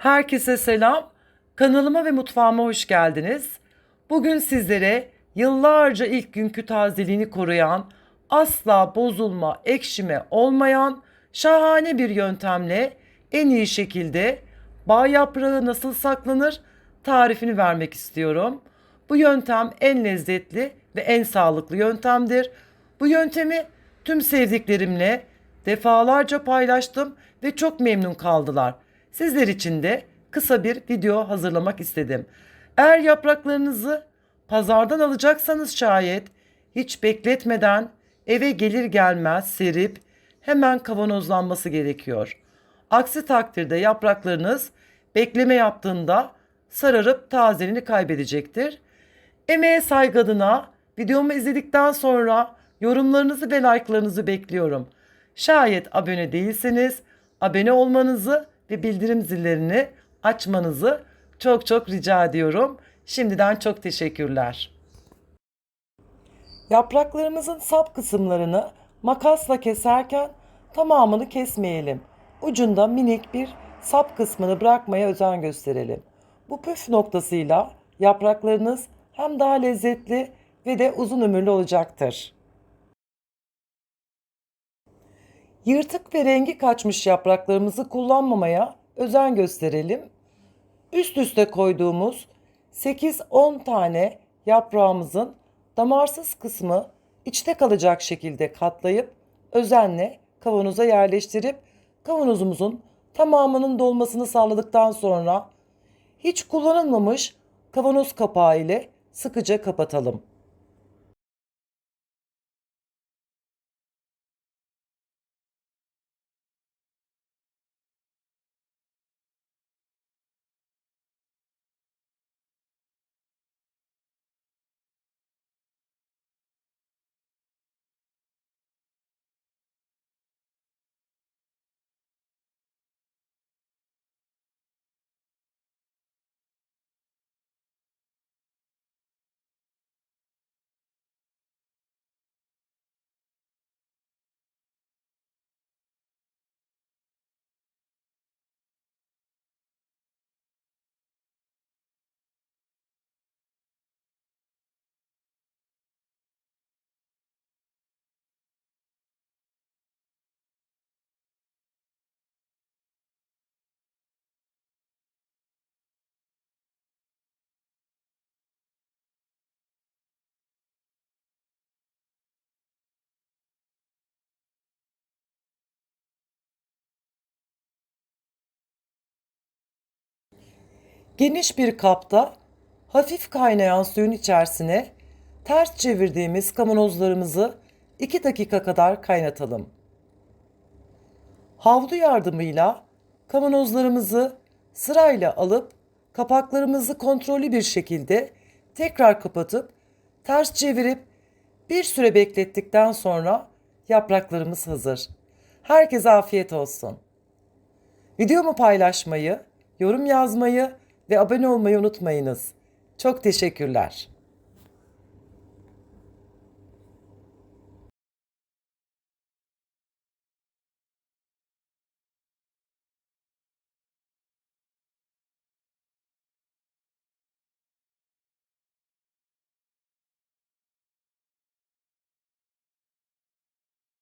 Herkese selam. Kanalıma ve mutfağıma hoş geldiniz. Bugün sizlere yıllarca ilk günkü tazeliğini koruyan, asla bozulma, ekşime olmayan şahane bir yöntemle en iyi şekilde bağ yaprağı nasıl saklanır tarifini vermek istiyorum. Bu yöntem en lezzetli ve en sağlıklı yöntemdir. Bu yöntemi tüm sevdiklerimle defalarca paylaştım ve çok memnun kaldılar. Sizler için de kısa bir video hazırlamak istedim. Eğer yapraklarınızı pazardan alacaksanız şayet hiç bekletmeden eve gelir gelmez serip hemen kavanozlanması gerekiyor. Aksi takdirde yapraklarınız bekleme yaptığında sararıp tazeliğini kaybedecektir. Emeğe saygı adına videomu izledikten sonra yorumlarınızı ve like'larınızı bekliyorum. Şayet abone değilseniz abone olmanızı ve bildirim zillerini açmanızı çok çok rica ediyorum. Şimdiden çok teşekkürler. Yapraklarımızın sap kısımlarını makasla keserken tamamını kesmeyelim. Ucunda minik bir sap kısmını bırakmaya özen gösterelim. Bu püf noktasıyla yapraklarınız hem daha lezzetli ve de uzun ömürlü olacaktır. Yırtık ve rengi kaçmış yapraklarımızı kullanmamaya özen gösterelim. Üst üste koyduğumuz 8-10 tane yaprağımızın damarsız kısmı içte kalacak şekilde katlayıp özenle kavanoza yerleştirip kavanozumuzun tamamının dolmasını sağladıktan sonra hiç kullanılmamış kavanoz kapağı ile sıkıca kapatalım. Geniş bir kapta hafif kaynayan suyun içerisine ters çevirdiğimiz kavanozlarımızı 2 dakika kadar kaynatalım. Havlu yardımıyla kavanozlarımızı sırayla alıp kapaklarımızı kontrollü bir şekilde tekrar kapatıp ters çevirip bir süre beklettikten sonra yapraklarımız hazır. Herkese afiyet olsun. Videomu paylaşmayı, yorum yazmayı ve abone olmayı unutmayınız. Çok teşekkürler.